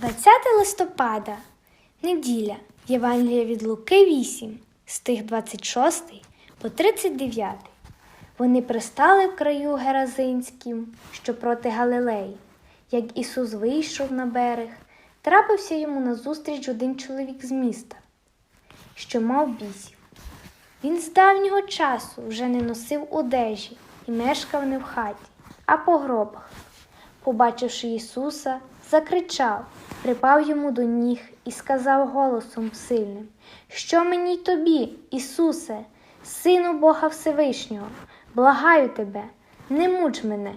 20 листопада, неділя, Євангелія від Луки 8, стих 26 по 39. Вони пристали в краю Геразинським, що проти Галилеї. Як Ісус вийшов на берег, трапився йому назустріч один чоловік з міста, що мав бісів. Він з давнього часу вже не носив одежі і мешкав не в хаті, а по гробах. Побачивши Ісуса, закричав, припав йому до ніг і сказав голосом сильним: Що мені й тобі, Ісусе, Сину Бога Всевишнього, благаю тебе, не муч мене,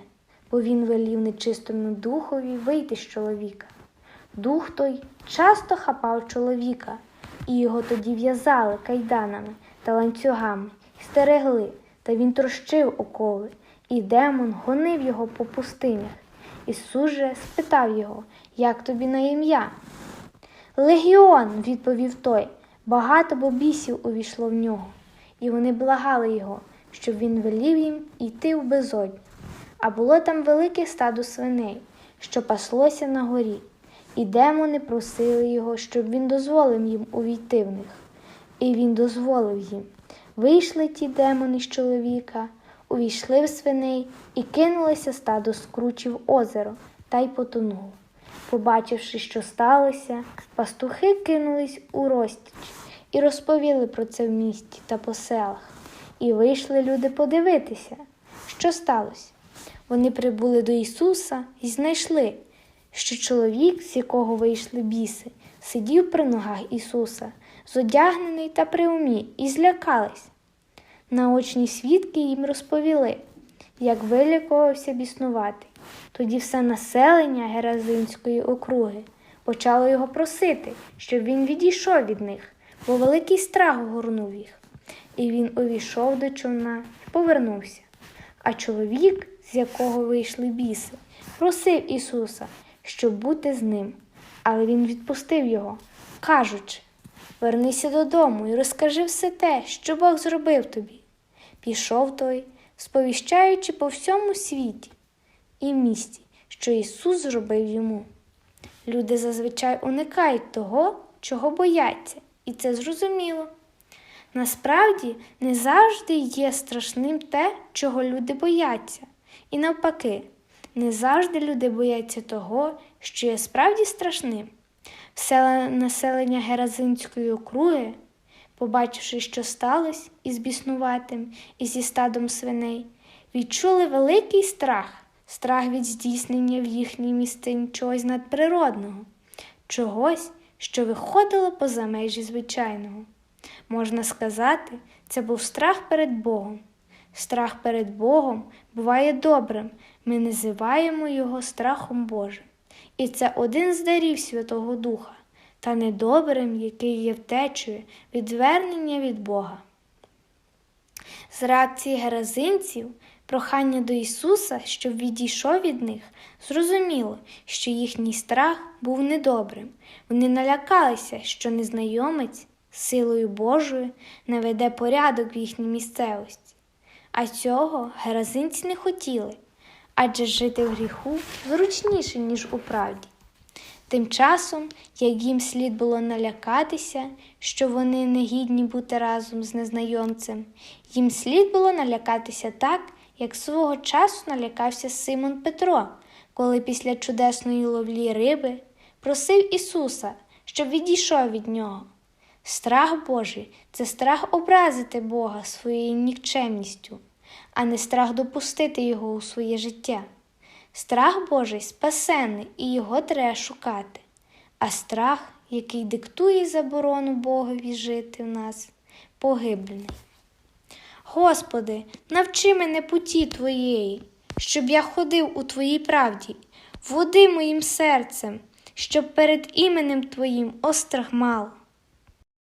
бо він велів нечистому духові вийти з чоловіка. Дух той часто хапав чоловіка, і його тоді в'язали кайданами та ланцюгами, стерегли, та він трощив окови, і демон гонив його по пустинях. Ісус же спитав його, як тобі на ім'я? Легіон, відповів той, багато бобісів увійшло в нього, і вони благали його, щоб він велів їм йти в безодню. А було там велике стадо свиней, що паслося на горі, і демони просили його, щоб він дозволив їм увійти в них. І він дозволив їм. Вийшли ті демони з чоловіка, увійшли в свиней і кинулося стадо скручі в озеро та й потонуло. Побачивши, що сталося, пастухи кинулись у розтіч і розповіли про це в місті та по селах. І вийшли люди подивитися, що сталося. Вони прибули до Ісуса і знайшли, що чоловік, з якого вийшли біси, сидів при ногах Ісуса, зодягнений та при умі, і злякались. Наочні свідки їм розповіли, як вилікувався біснувати. Тоді все населення Геразинської округи почало його просити, щоб він відійшов від них, бо великий страх огорнув їх. І він увійшов до човна і повернувся. А чоловік, з якого вийшли біси, просив Ісуса, щоб бути з ним. Але він відпустив його, кажучи Вернися додому і розкажи все те, що Бог зробив тобі. Пішов той, сповіщаючи по всьому світі і місті, що Ісус зробив йому. Люди зазвичай уникають того, чого бояться, і це зрозуміло. Насправді не завжди є страшним те, чого люди бояться. І навпаки, не завжди люди бояться того, що є справді страшним. Все населення Геразинської округи, побачивши, що сталося із біснуватим і зі стадом свиней, відчули великий страх, страх від здійснення в їхній містині чогось надприродного, чогось, що виходило поза межі звичайного. Можна сказати, це був страх перед Богом. Страх перед Богом буває добрим, ми називаємо його страхом Божим. І це один з дарів Святого Духа, та недобрим, який є втечею, відвернення від Бога. З реакції геразинців, прохання до Ісуса, щоб відійшов від них, зрозуміло, що їхній страх був недобрим. Вони налякалися, що незнайомець силою Божою наведе порядок в їхній місцевості. А цього геразинці не хотіли адже жити в гріху зручніше, ніж у правді. Тим часом, як їм слід було налякатися, що вони не гідні бути разом з незнайомцем, їм слід було налякатися так, як свого часу налякався Симон Петро, коли після чудесної ловлі риби просив Ісуса, щоб відійшов від нього. Страх Божий це страх образити Бога своєю нікчемністю а не страх допустити його у своє життя. Страх Божий спасенний і його треба шукати, а страх, який диктує заборону Богові жити в нас, погиблений. Господи, навчи мене путі Твоєї, щоб я ходив у Твоїй правді, води моїм серцем, щоб перед іменем Твоїм острах мав.